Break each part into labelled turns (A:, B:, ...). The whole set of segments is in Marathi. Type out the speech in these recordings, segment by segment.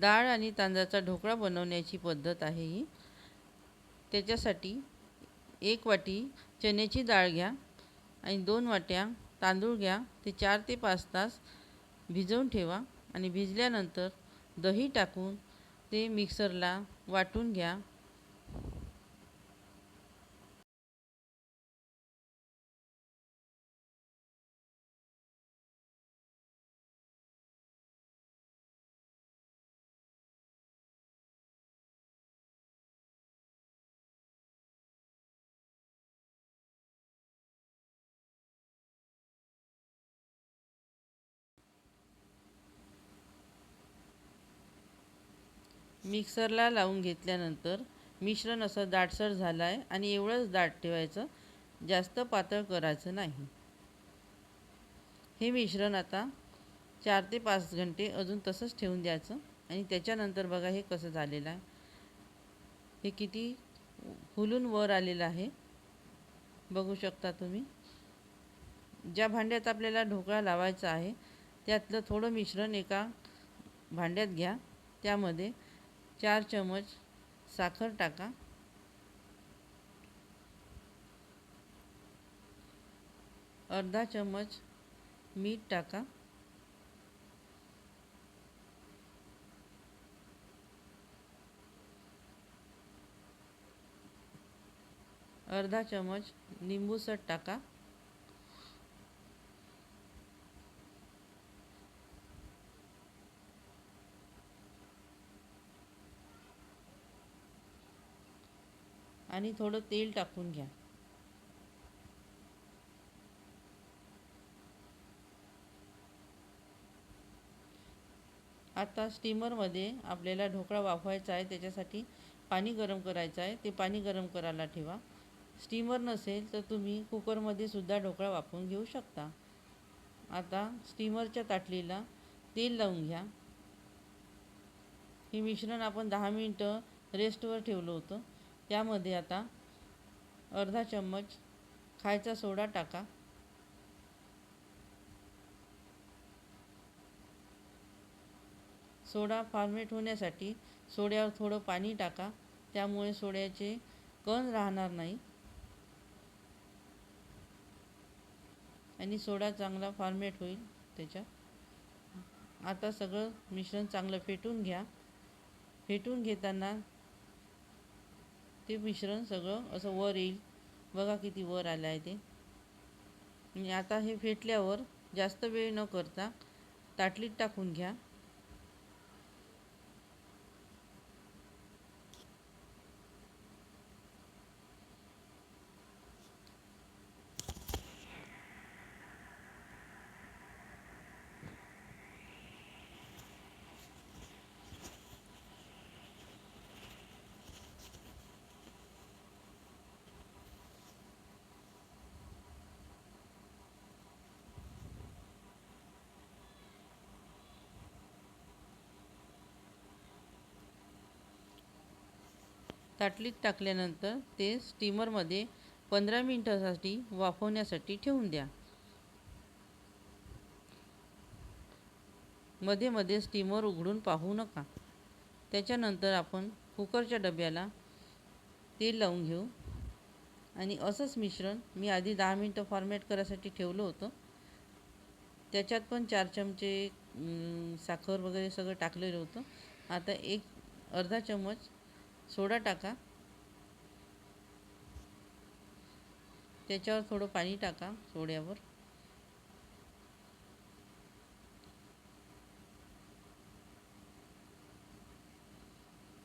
A: डाळ आणि तांदळाचा ढोकळा बनवण्याची पद्धत आहे ही. त्याच्यासाठी एक वाटी चण्याची डाळ घ्या आणि दोन वाट्या तांदूळ घ्या. ते चार ते पाच तास भिजवून ठेवा आणि भिजल्यानंतर दही टाकून ते मिक्सरला वाटून घ्या. मिक्सरला लावून घेतल्यानंतर मिश्रण असं दाटसर झालं आहे आणि एवढंच दाट ठेवायचं जास्त पातळ करायचं नाही. हे मिश्रण आता चार ते पाच घंटे अजून तसंच ठेवून द्यायचं आणि त्याच्यानंतर बघा हे कसं झालेलं आहे. हे किती फुलून वर आलेलं आहे. बघू शकता तुम्ही. ज्या भांड्यात आपल्याला ढोकळा लावायचा आहे त्यातलं थोडं मिश्रण एका भांड्यात घ्या. त्यामध्ये चार चम्मच साखर टाका. अर्धा चम्मच मीठ टाका. अर्धा चम्मच निंबूसट टाका. आणि थोडं तेल टाकून घ्या. आता स्टीमरमध्ये आपल्याला ढोकळा वाफवायचा आहे त्याच्यासाठी पाणी गरम करायचं आहे. ते पाणी गरम करायला ठेवा. स्टीमर नसेल तर तुम्ही कुकरमध्ये सुद्धा ढोकळा वाफवून घेऊ शकता. आता स्टीमरच्या ताटलीला तेल लावून घ्या. हे मिश्रण आपण दहा मिनटं रेस्टवर ठेवलं होतं. त्यामध्ये आता अर्धा चम्मच खायचा सोडा टाका. सोडा फॉर्मेट होण्यासाठी सोड्यावर थोडं पाणी टाका. त्यामुळे सोड्याचे कण राहणार नाही. आणि सोडा चांगला फॉर्मेट होईल त्याच्यात. आता सगळं मिश्रण चांगलं फेटून घ्या. फेटून घेताना ते मिश्रण सगळं असं वर येईल. बघा किती वर आलं आहे ते. आणि आता हे फेटल्यावर जास्त वेळ न करता ताटलीत टाकून घ्या. ताटलीत टाकल्यानंतर ते स्टीमरमध्ये पंधरा मिनटासाठी वाफवण्यासाठी ठेवून द्या. मध्ये मध्ये स्टीमर उघडून पाहू नका. त्याच्यानंतर आपण कुकरच्या डब्याला तेल लावून घेऊ. आणि असंच मिश्रण मी आधी दहा मिनटं फॉर्मेट करायसाठी ठेवलं होतं. त्याच्यात पण चार चमचे साखर वगैरे सगळं टाकलेलं होतं. आता एक अर्धा चम्मच सोडा टाका. त्याच्यावर थोडं पाणी टाका सोड्यावर.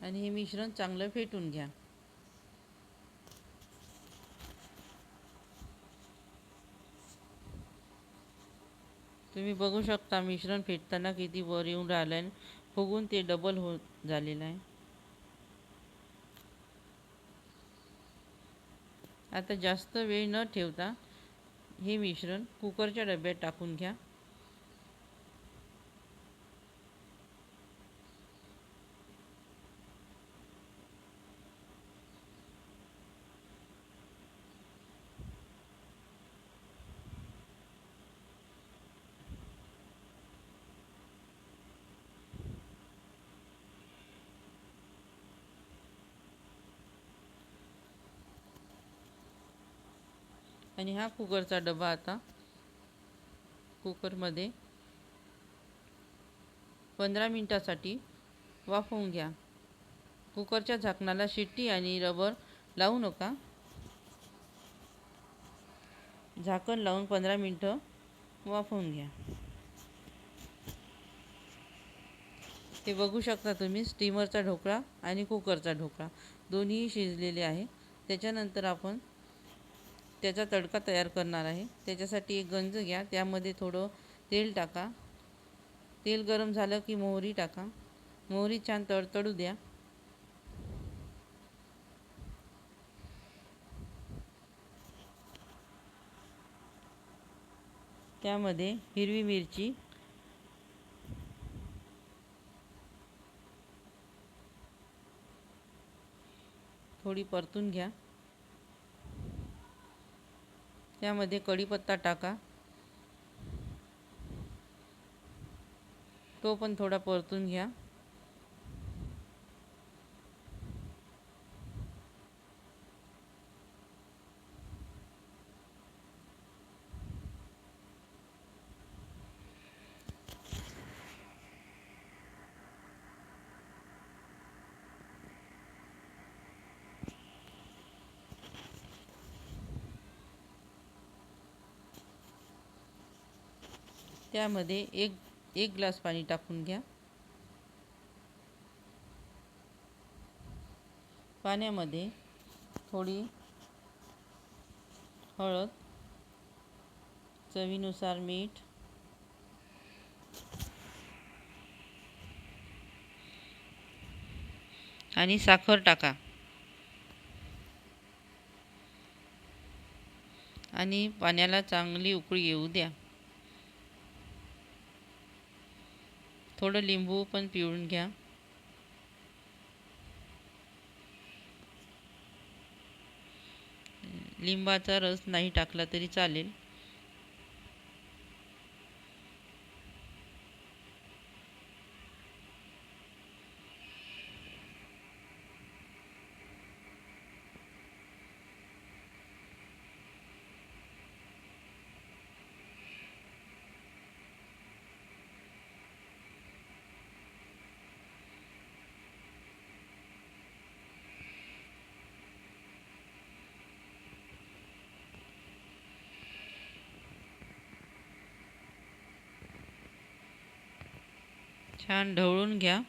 A: आणि हे मिश्रण चांगलं फेटून घ्या. तुम्ही बघू शकता मिश्रण फेटताना किती वर येऊन राहिलं आहे फुगून ते डबल होत झालेलं आहे. आता जास्त वेळ न ठेवता हे मिश्रण कुकरच्या डब्यात टाकून घ्या. आणि हा कुकरचा डबा आता कुकरमध्ये पंधरा मिनटासाठी वाफवून घ्या. कुकरच्या झाकणाला शिट्टी आणि रबर लावू नका. झाकण लावून पंधरा मिनटं वाफवून घ्या. ते बघू शकता तुम्ही स्टीमरचा ढोकळा आणि कुकरचा ढोकळा दोन्हीही शिजलेले आहे. त्याच्यानंतर आपण त्याचा तडका तयार करणार आहे. त्याच्यासाठी एक गंज घ्या. त्यामध्ये थोडं तेल टाका. तेल गरम झालं की मोहरी टाका. मोहरी छान तडतडू द्या. त्यामध्ये हिरवी मिरची. थोडी परतून घ्या. त्यामध्ये कढीपत्ता टाका. तो पण थोडा परतून घ्या. त्यामध्ये एक एक ग्लास पाणी टाकून घ्या. पाण्यामध्ये थोडी हळद चवीनुसार मीठ आणि साखर टाका. आणि पाण्याला चांगली उकळी येऊ द्या. थोडं लिंबू पण पिळून घ्या. लिंबाचा रस नाही टाकला तरी चालेल. छान ढवळून घ्या.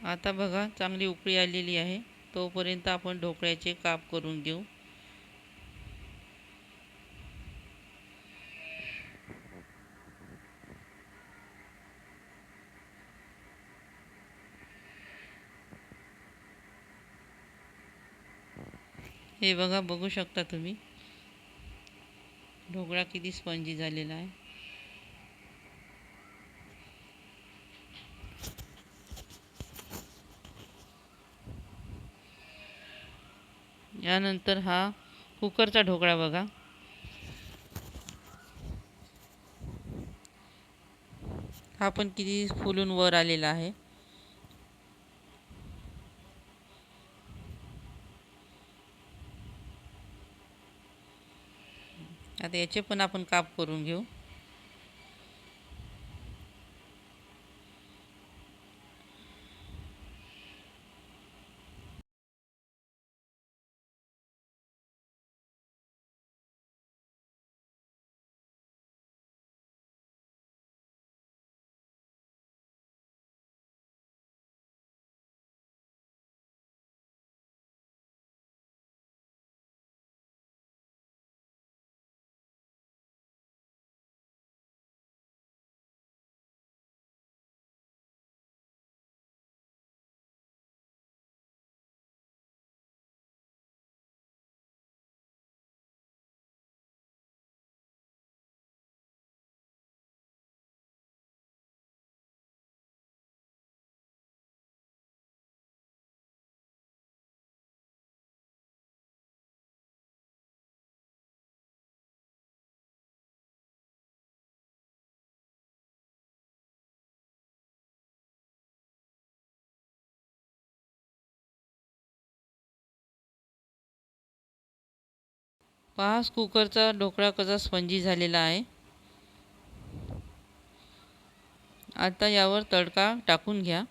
A: आता बघा चांगली उकळी आलेली आहे. तोपर्यंत आपण ढोकळ्याचे काप करून घेऊ. हे बघा बघू शकता तुम्ही. ढोकळा किती स्पंजी झालेला आहे. यानंतर हा कुकरचा ढोकळा बघा. हा पण किती फुलून वर आलेला आहे. आता याचे पण आपण काप करून घेऊ. पहा कुकरचा ढोकळा कसा स्पंजी झालेला आहे? आता यावर तडका टाकून घ्या.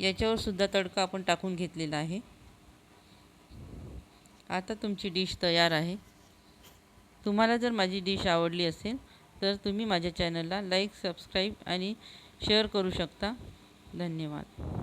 A: याच्यावर सुद्धा तडका आपण टाकून घेतलेला आहे. आता तुमची डिश तयार आहे. तुम्हाला जर माझी डिश आवडली असेल तर तुम्ही माझ्या चॅनलला लाईक सबस्क्राईब आणि शेअर करू शकता. धन्यवाद.